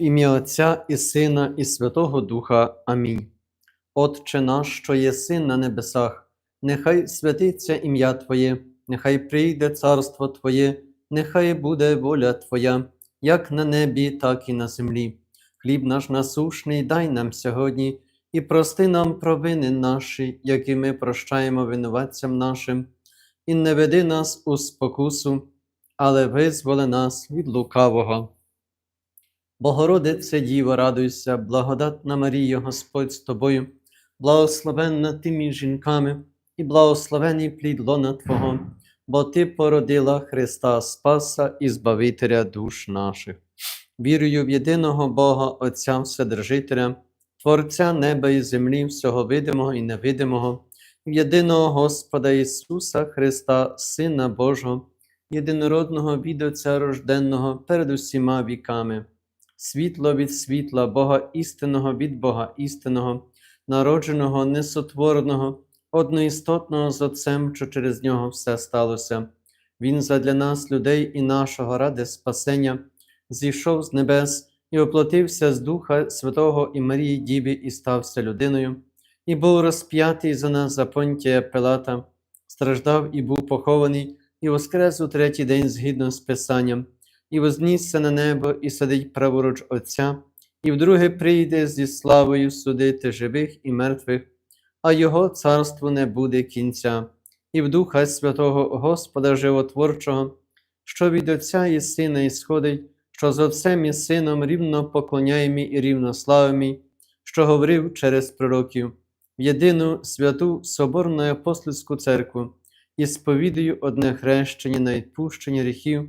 В ім'я Отця і Сина, і Святого Духа. Амінь. Отче наш, що єси на небесах, нехай святиться ім'я Твоє, нехай прийде царство Твоє, нехай буде воля Твоя, як на небі, так і на землі. Хліб наш насушний дай нам сьогодні, і прости нам провини наші, які ми прощаємо винуватцям нашим, і не веди нас у спокусу, але визволи нас від лукавого. Богородице Діво, радуйся, благодатна Марія, Господь з тобою, благословенна ти між жінками, і благословений плід лона Твого, бо Ти породила Христа Спаса і Збавителя душ наших. Вірую в єдиного Бога, Отця Вседержителя, Творця неба і землі, всього видимого і невидимого, в єдиного Господа Ісуса Христа, Сина Божого, єдинородного від Отця рожденного перед усіма віками світло від світла, Бога істинного від Бога істинного, народженого, несотвореного, одноістотного з Отцем, що через нього все сталося. Він задля нас, людей і нашого ради спасення, зійшов з небес і оплатився з Духа Святого і Марії Діві і стався людиною, і був розп'ятий за нас за понтія Пилата, страждав і був похований, і воскрес у третій день згідно з Писанням і вознісся на небо, і сидить праворуч Отця, і вдруге прийде зі славою судити живих і мертвих, а Його царству не буде кінця, і в Духа Святого Господа Животворчого, що від Отця і Сина ісходить, що з Отцем і Сином рівно поклоняємі і рівнославимі, що говорив через пророків, в єдину святу Соборну апостольську церкву і сповідую одне хрещення на відпущення гріхів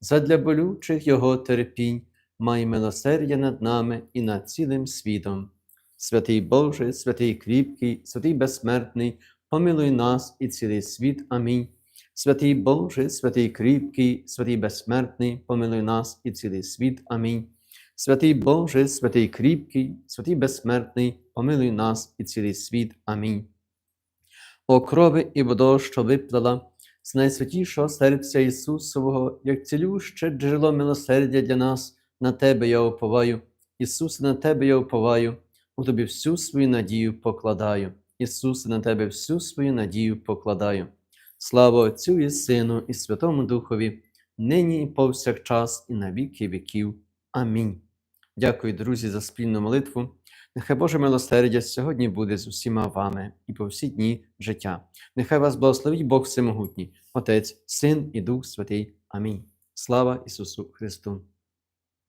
задля болючих Його терпінь, май милосердя над нами і над цілим світом. Святий Боже, святий кріпкий, святий безсмертний, помилуй нас і цілий світ. Амінь. Святий Боже, святий кріпкий, святий безсмертний, помилуй нас і цілий світ. Амінь. Святий Боже, святий кріпкий, святий безсмертний, помилуй нас і цілий світ. Амінь. О крови і водо, що виплала з найсвятішого серця Ісусового, як цілюще джерело милосердя для нас, на Тебе я уповаю. Ісусе, на Тебе я уповаю, у Тобі всю свою надію покладаю. Ісусе, на Тебе всю свою надію покладаю. Слава Отцю і Сину, і Святому Духові, нині і повсякчас, і на віки віків. Амінь. Дякую, друзі, за спільну молитву. Нехай Боже милосердя сьогодні буде з усіма вами і по всі дні життя. Нехай вас благословить Бог Всемогутній, Отець, Син і Дух Святий. Амінь. Слава Ісусу Христу!